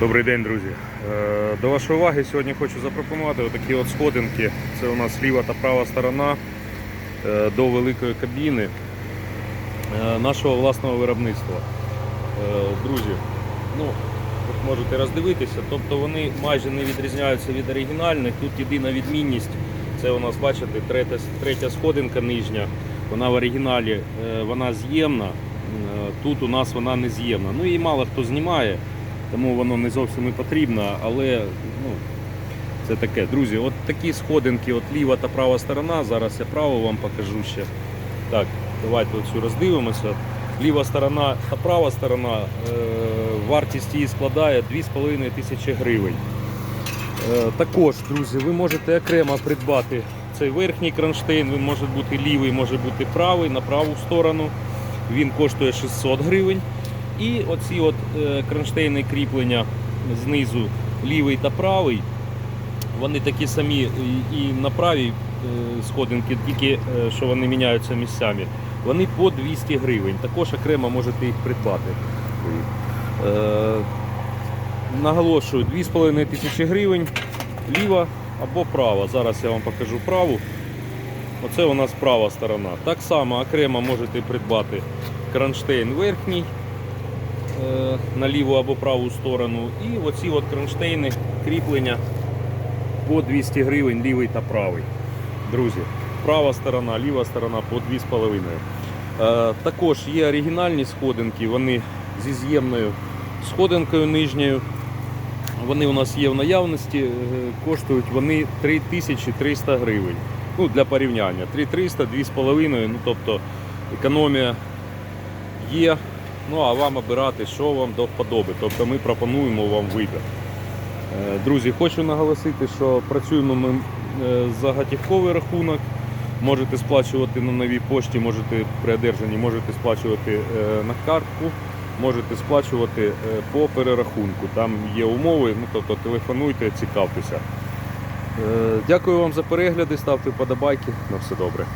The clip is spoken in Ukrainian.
Добрий день, друзі. Е, До вашої уваги сьогодні хочу запропонувати отакі от сходинки. Це у нас ліва та права сторона е, до великої кабіни е, нашого власного виробництва. Друзі, ну, тут можете роздивитися, тобто вони майже не відрізняються від оригінальних. Тут єдина відмінність. Це у нас, бачите, третя, третя сходинка нижня. Вона в оригіналі вона з'ємна. Тут у нас вона не з'ємна. Ну її мало хто знімає, тому воно не зовсім і потрібно, але ну, це таке. Друзі, от такі сходинки, от ліва та права сторона. Зараз я праву вам покажу ще. Так, давайте оцю роздивимося. Ліва сторона та права сторона, е, вартість її складає 2,5 тисячі гривень. Е, Також, друзі, ви можете окремо придбати цей верхній кронштейн, він може бути лівий, може бути правий на праву сторону. Він коштує 600 гривень. І оці от е, кронштейни кріплення знизу лівий та правий, вони такі самі і- на правій е, сходинки, тільки е, що вони міняються місцями. Вони по 200 гривень. Також окремо можете їх придбати. Наголошую, 2,5 тисячі гривень, ліва або права. Зараз я вам покажу праву. Оце у нас права сторона. Так само окремо можете придбати кронштейн верхній на ліву або праву сторону. І оці от кронштейни кріплення по 200 гривень лівий та правий. Друзі, права сторона, ліва сторона по 2,5. Е, також є оригінальні сходинки, вони зі з'ємною сходинкою нижньою. Вони у нас є в наявності, е, коштують вони 3300 гривень. Ну, для порівняння. 3300, 2,5, ну тобто економія є. Ну а вам обирати, що вам до вподоби. Тобто ми пропонуємо вам вибір. Е, Друзі, хочу наголосити, що працюємо ми е, за готівковий рахунок. Можете сплачувати на новій пошті, можете при одержанні, можете сплачувати е, на картку, можете сплачувати по перерахунку. Там є умови, ну тобто телефонуйте, цікавтеся. Дякую вам за перегляди, ставте вподобайки. На все добре.